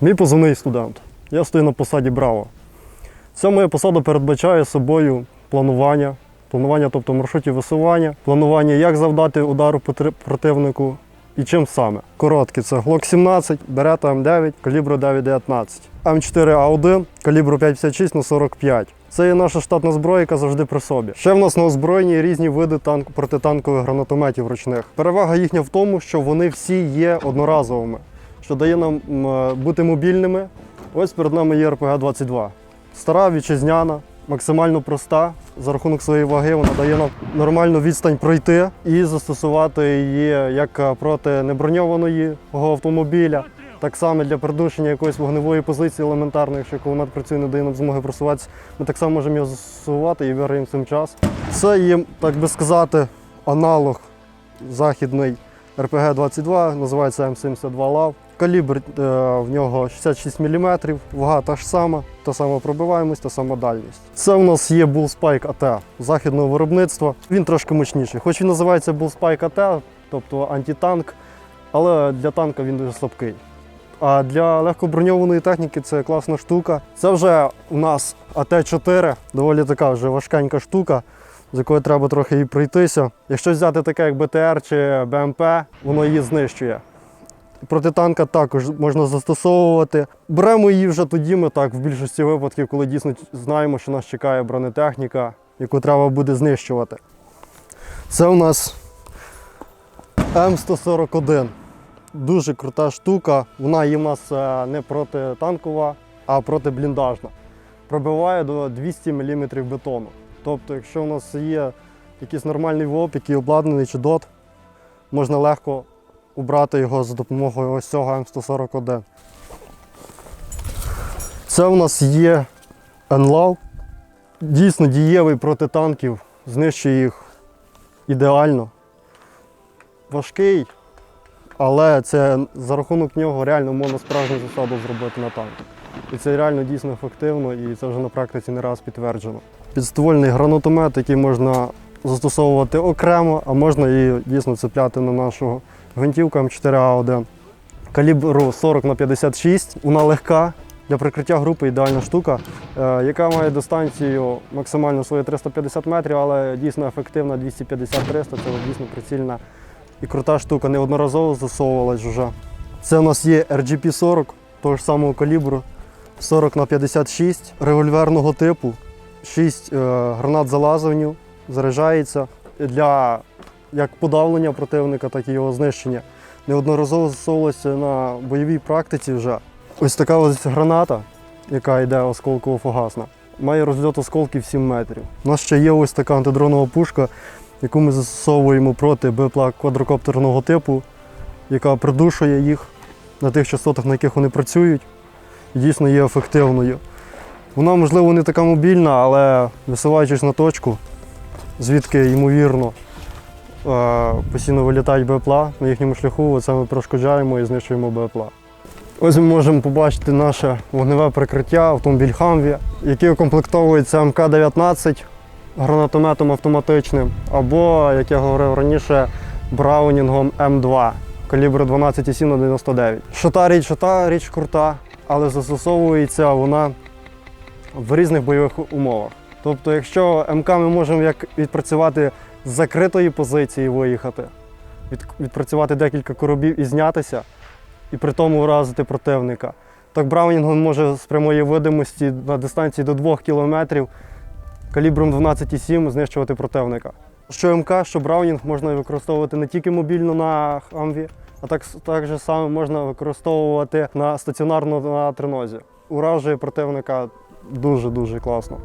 Мій позивний студент. Я стою на посаді Браво. Ця моя посада передбачає собою планування, планування, тобто маршрутів висування, планування, як завдати удару противнику і чим саме. Короткі це Glock 17, Beretta M9, калібру 9,19, М4А1, калібру 5,56 на 45. Це є наша штатна зброя, яка завжди при собі. Ще в нас на озброєнні різні види танк, протитанкових гранатометів ручних. Перевага їхня в тому, що вони всі є одноразовими, що дає нам е, бути мобільними. Ось перед нами є РПГ-22. Стара вітчизняна, максимально проста. За рахунок своєї ваги вона дає нам нормальну відстань пройти і застосувати її як е, проти неброньованої автомобіля. Так само для придушення якоїсь вогневої позиції елементарної, якщо кулемет працює, не дає нам змоги просуватися, ми так само можемо його застосувати і виграємо цим час. Це є, так би сказати, аналог західний РПГ-22, називається М72 ЛАВ. Калібр е, в нього 66 мм, вага та ж сама, та сама пробиваємость, та сама дальність. Це у нас є Bullspike AT західного виробництва. Він трошки мощніший. Хоч він називається Bullspike AT, тобто антитанк, але для танка він дуже слабкий. А для легкоброньованої техніки це класна штука. Це вже у нас АТ-4, доволі така вже важкенька штука, з якою треба трохи і пройтися. Якщо взяти таке, як БТР чи БМП, воно її знищує. Проти танка також можна застосовувати. Беремо її вже тоді ми так, в більшості випадків, коли дійсно знаємо, що нас чекає бронетехніка, яку треба буде знищувати. Це у нас М141. Дуже крута штука. Вона є в нас е, не протитанкова, а протибліндажна. Пробиває до 200 мм бетону. Тобто, якщо у нас є якийсь нормальний ВОП, який обладнаний чи ДОТ, можна легко убрати його за допомогою ось цього М141. Це у нас є НЛАВ. Дійсно дієвий проти танків, знищує їх ідеально. Важкий, але це за рахунок нього реально можна справжню засаду зробити на танк. І це реально дійсно ефективно, і це вже на практиці не раз підтверджено. Підствольний гранатомет, який можна застосовувати окремо, а можна і дійсно цепляти на нашу гвинтівку М4А1. Калібру 40 на 56 вона легка. Для прикриття групи ідеальна штука, е, яка має дистанцію максимально своє 350 метрів, але дійсно ефективна 250-300. Це дійсно прицільна і крута штука, неодноразово засовувалась вже. Це у нас є RGP-40 того ж самого калібру 40 на 56 револьверного типу. 6 е, гранат залазуванню, заряджається для як подавлення противника, так і його знищення. Неодноразово засовувалося на бойовій практиці вже. Ось така ось граната, яка йде осколково-фугасна, має розльот осколків 7 метрів. У нас ще є ось така антидронова пушка, яку ми застосовуємо проти БПЛА квадрокоптерного типу, яка придушує їх на тих частотах, на яких вони працюють, і дійсно є ефективною. Вона, можливо, не така мобільна, але висуваючись на точку, звідки, ймовірно, постійно вилітають БПЛА на їхньому шляху, це ми прошкоджаємо і знищуємо БПЛА. Ось ми можемо побачити наше вогневе прикриття, автомобіль Хамві, який укомплектовується МК-19 гранатометом автоматичним, або, як я говорив раніше, Браунінгом М2 калібру 12,7 на 99. Шота річ, шота річ крута, але застосовується вона в різних бойових умовах. Тобто, якщо МК ми можемо як відпрацювати з закритої позиції виїхати, від, відпрацювати декілька коробів і знятися, і при тому вразити противника. Так Браунінгом може з прямої видимості на дистанції до 2 кілометрів калібром 12,7 знищувати противника. Що МК, що Браунінг можна використовувати не тільки мобільно на Хамві, а так, так же само можна використовувати на стаціонарно на тренозі. Уражує противника дуже-дуже класно.